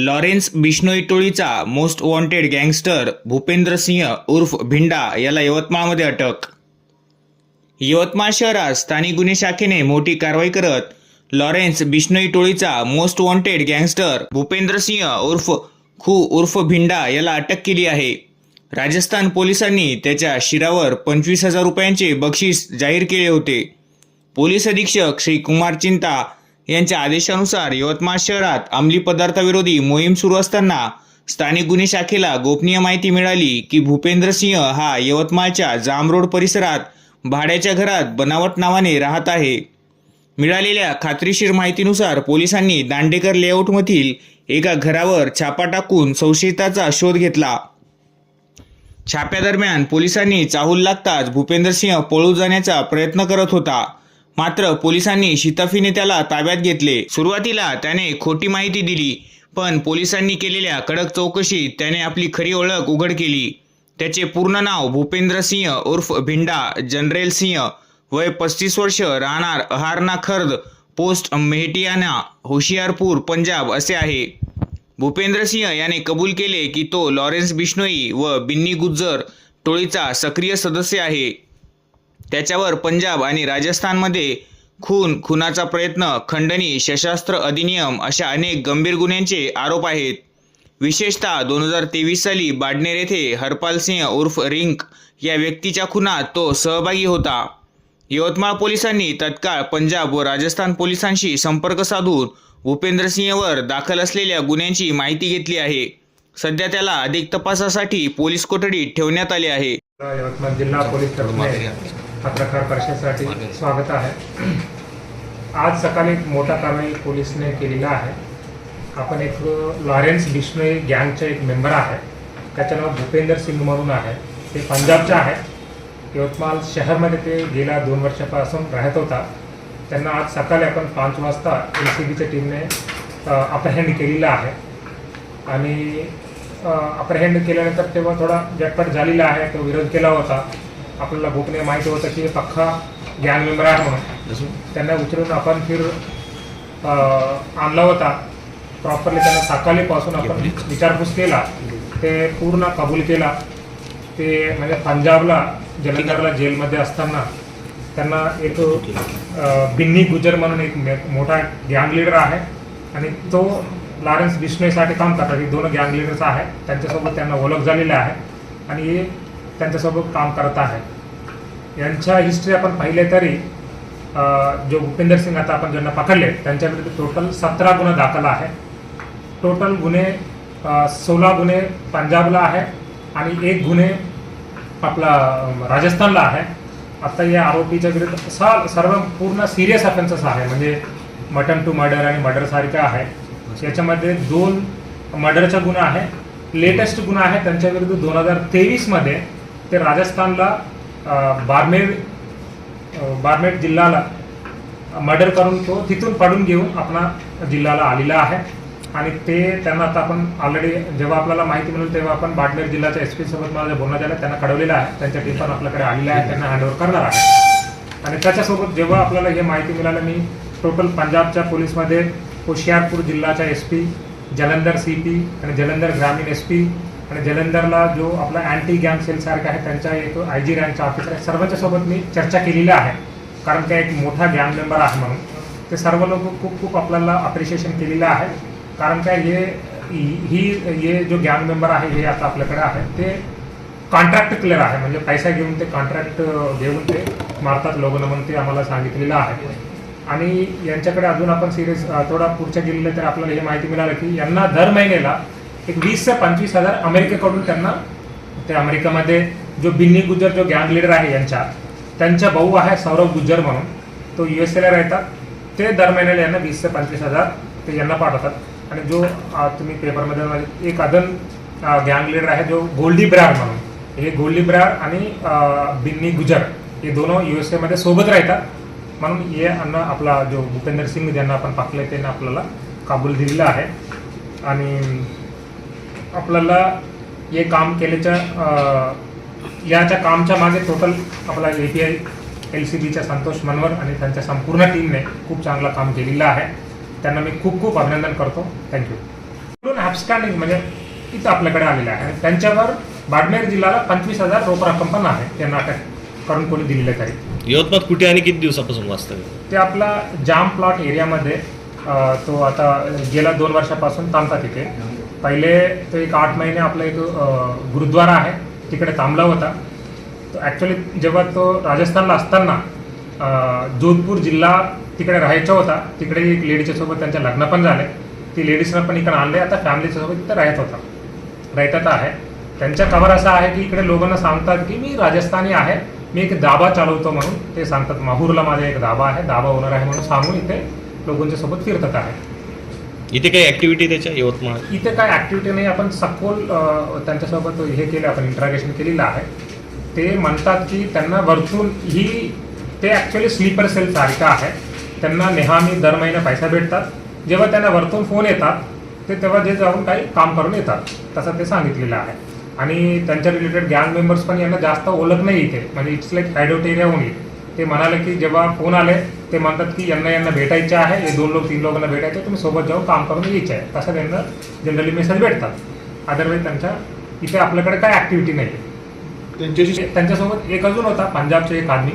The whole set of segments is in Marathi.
लॉरेन्स बिष्णोई टोळीचा most wanted gangster Bhupendra Singh उर्फ भिंडा याला यवतमाळमध्ये अटक. यवतमाळ शहरात स्थानिक गुन्हे शाखेने मोठी कारवाई करत लॉरेन्स बिष्णोई टोळीचा most wanted gangster Bhupendra Singh उर्फ खू उर्फ भिंडा याला अटक केली आहे. राजस्थान पोलिसांनी त्याच्या शिरावर पंचवीस हजार रुपयांचे बक्षीस जाहीर केले होते. पोलीस अधीक्षक श्री कुमार चिंता यांच्या आदेशानुसार यवतमाळ शहरात अंमली पदार्थविरोधी मोहीम सुरू असताना स्थानिक गुन्हे शाखेला गोपनीय माहिती मिळाली की भूपेंद्र सिंह हा यवतमाळच्या जामरोड परिसरात भाड्याच्या घरात बनावट नावाने राहत आहे. मिळालेल्या खात्रीशीर माहितीनुसार पोलिसांनी दांडेकर लेआउटमधील एका घरावर छापा टाकून संशयिताचा शोध घेतला. छाप्यादरम्यान पोलिसांनी चाहूल लागताच भूपेंद्र सिंह पळून जाण्याचा प्रयत्न करत होता. मात्र पोलिसांनी शिताफीने त्याला ताब्यात घेतले. सुरुवातीला त्याने खोटी माहिती दिली पण पोलिसांनी केलेल्या कडक चौकशीत त्याने आपली खरी ओळख उघड केली. त्याचे पूर्ण नाव भूपेंद्र सिंह उर्फ भिंडा जनरेल सिंह वय पस्तीस वर्ष राहणार अहारना खर्द पोस्ट मेहटियाना होशियारपूर पंजाब असे आहे. भूपेंद्र सिंह याने कबूल केले की तो लॉरेन्स बिश्नोई व बिन्नी गुज्जर टोळीचा सक्रिय सदस्य आहे. त्याच्यावर पंजाब आणि राजस्थानमध्ये खून खुनाचा प्रयत्न खंडणी सशस्त्र अधिनियम अशा अनेक गंभीर गुन्ह्यांचे आरोप आहेत. विशेषतः दोन हजार तेवीस साली बाडनेर येथे हरपाल सिंह उर्फ रिंक या व्यक्तीच्या खुनात तो सहभागी होता. यवतमाळ पोलिसांनी तत्काळ पंजाब व राजस्थान पोलिसांशी संपर्क साधून भूपेंद्र सिंहवर दाखल असलेल्या गुन्ह्यांची माहिती घेतली आहे. सध्या त्याला अधिक तपासासाठी पोलीस कोठडीत ठेवण्यात आले आहे. पत्रकार परिषदेसाठी स्वागत आहे. आज सकाळी एक मोठा कारवाई पोलिसने केलेला आहे. आपण एक लॉरेन्स बिश्नोई गँगचे एक मेंबर आहे. त्याचं नाव भूपेंद्र सिंग म्हणून आहे. ते पंजाबचे आहे. यवतमाळ शहरमध्ये ते गेल्या दोन वर्षापासून राहत होता. त्यांना आज सकाळी आपण पाच वाजता एल सी बीच्या टीमने अप्रहेंड केलेलं आहे. आणि अप्रहेंड केल्यानंतर तेव्हा थोडा जटपट झालेला आहे. तो विरोध केला होता. आपल्याला गोपनीय माहिती होतं की पक्का गँग मेंबर आहे म्हणून. त्यांना उचलून आपण फिर आणला होता. प्रॉपरली त्यांना सकाळीपासून आपण विचारपूस केला. ते पूर्ण कबूल केला. ते म्हणजे पंजाबला जलंधरला जेलमध्ये असताना त्यांना एक बिन्नी गुजर म्हणून एक मे- मोठा गँग लिडर आहे. आणि तो लॉरेन्स बिश्नोईसाठी काम करतात हे दोन गँग लिडर्स आहे त्यांच्यासोबत त्यांना ओळख झालेली आहे. आणि त्यांच्यासोबत काम करत आहे. यांच्या हिस्ट्री आपण पाहिले तरी जो भूपेंदर सिंग आता आपण ज्यांना पकडले त्यांच्या विरुद्ध टोटल सतरा गुन्हे दाखल आहे. टोटल गुन्हे सोळा गुन्हे पंजाबला आहे आणि एक गुन्हे आपला राजस्थानला आहे. आता या आरोपीच्या विरुद्ध सा- सर्व पूर्ण सिरियस ऑफेन्सेस आहे. म्हणजे मटन टू मर्डर आणि मर्डर आहे. याच्यामध्ये दोन मर्डरचा गुन्हा आहे. लेटेस्ट गुन्हा आहे त्यांच्या विरुद्ध दोन हजार तेवीसमध्ये ते राजस्थानला बारमेर बारमेर जिल्ह्याला मर्डर करून तो तिथून पडून घेऊन आपला जिल्ह्याला आलेला आहे. आणि ते त्यांना आता आपण ऑलरेडी जेव्हा आपल्याला माहिती मिळेल तेव्हा आपण बाडमेर जिल्ह्याच्या एस पी सोबत मला बोलणं झालं त्यांना कळवलेलं आहे. त्यांच्या टीम पण आपल्याकडे आलेल्या आहे त्यांना हँडओव्हर करणार आहे. आणि त्याच्यासोबत जेव्हा आपल्याला हे माहिती मिळालं मी टोटल पंजाबच्या पोलीसमध्ये होशियारपूर जिल्ह्याच्या S P Jalandhar C P आणि जलंधर ग्रामीण एस पी आणि जलंधरला जो आपला अँटी गँग सेलसारखा आहे त्यांच्या एक आय जी रँकचा ऑफिसर आहे. सर्वांच्या सोबत मी चर्चा केलेली आहे. कारण त्या एक मोठा गँग मेंबर आहे म्हणून. ते सर्व लोक खूप खूप आपल्याला अप्रिशिएशन केलेलं आहे. कारण काय हे ही हे जो गँग मेंबर आहे हे आता आपल्याकडे आहे. ते कॉन्ट्रॅक्ट क्लिअर आहे. म्हणजे पैसा घेऊन ते कॉन्ट्रॅक्ट घेऊन ते मारतात लोकांना म्हणून ते आम्हाला सांगितलेलं आहे. आणि यांच्याकडे अजून आपण सिरियस थोडा पुढच्या गेलेलं तर आपल्याला हे माहिती मिळालं की यांना दर महिन्याला एक वीस ते पंचवीस हजार अमेरिकेकडून त्यांना ते अमेरिकेमध्ये जो बिन्नी गुजर जो गँग लिडर आहे यांच्या त्यांचा भाऊ आहे सौरभ गुज्जर म्हणून तो यू एस एला राहतात. ते दर महिन्याला यांना वीस ते पंचवीस हजार ते यांना पाठवतात. आणि जो तुम्ही पेपरमध्ये एक अदन गँग लिडर आहे जो गोल्डी ब्रार म्हणून. हे गोल्डी ब्रार आणि बिन्नी गुजर हे दोन यू एस एमध्ये सोबत राहतात. म्हणून हे अन्न आपला जो भूपेंद्र सिंग ज्यांना आपण पाकले त्यांना आपल्याला काबूल दिलेलं आहे. आणि आपल्याला हे काम केल्याच्या याच्या कामच्या मागे टोटल आपला A P I L C बीच्या संतोष मनवर आणि त्यांच्या संपूर्ण टीमने खूप चांगलं काम केलेलं आहे. त्यांना मी खूप खूप अभिनंदन करतो. थँक्यू ॲबस्टँडिंग म्हणजे इथं आपल्याकडे आलेलं आहे. त्यांच्यावर बाडमेर जिल्ह्याला पंचवीस हजार रोख रक्कम पण आहे. त्यांना अटक करून कोणी दिलेलं तरी. यवतमाळ कुठे आणि किती दिवसापासून वास्तव्य ते आपला जाम प्लॉट एरियामध्ये तो आता गेल्या दोन वर्षापासून थांबतात तिथे पहिले तो एक आठ महिने आपला एक गुरुद्वारा आहे तिकडे थांबला होता. तर ॲक्च्युली जेव्हा तो राजस्थानला असताना जोधपूर जिल्हा तिकडे राहायचा होता तिकडे एक लेडीच्या सोबत त्यांचे लग्न पण झाले. ती लेडीजनं पण इकडे आणले आता फॅमिलीच्या सोबत तिथे राहत होता. राहतात आहे. त्यांच्या कवर असा आहे की इकडे लोकांना सांगतात की मी राजस्थानी आहे मी एक दाबा चालवतो म्हणून. ते सांगतात माहूरला माझा एक दाबा आहे दाबा ओनर आहे म्हणून सांगून इथे लोकांच्या सोबत फिरतात आहे. इथे काही ऍक्टिव्हिटी त्याच्या? यवतमाळ. इथे काय ॲक्टिव्हिटी नाही आपण सखोल अ, त्यांच्यासोबत हे केलं आपण इंट्रागेशन केलेलं आहे. ते म्हणतात की त्यांना वरतून ही ते ॲक्च्युली स्लीपर सेल सारखं आहे. त्यांना नेहमी दर महिना पैसा भेटतात. जेव्हा त्यांना वरतून फोन येतात ते तेव्हा जे जाऊन काही काम करून येतात. तसं ते सांगितलेलं आहे. आणि त्यांच्या रिलेटेड गँग मेंबर्स पण यांना जास्त ओळख नाही इथे. म्हणजे इट्स लाईक हायडोट होऊन ओनली ते म्हणाले की जेव्हा फोन आले ते म्हणतात की यांना यांना भेटायचे आहे हे दोन लोक तीन लोकांना भेटायचे तुम्ही सोबत जाऊन काम करून यायचे आहे. तसं त्यांना जनरली मेसेज भेटतात. अदरवाईज त्यांच्या इथे आपल्याकडे काय ॲक्टिव्हिटी नाही. त्यांच्याशी त्यांच्यासोबत एक अजून होता पंजाबचा एक आदमी.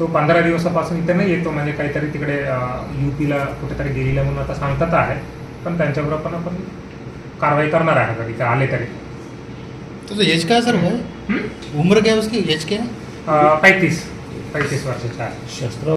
तो पंधरा दिवसापासून इथे नाही येतो म्हणजे काहीतरी तिकडे युपीला कुठेतरी गेलेला म्हणून आता सांगतात आहे. पण त्यांच्याबरोबर पण आपण कारवाई करणार आहे जर इथे आले तरी. तो एज क्या सर? उम्र क्या उसकी एज क्या पैंतीस. पैंतीस वर्षाचा आहे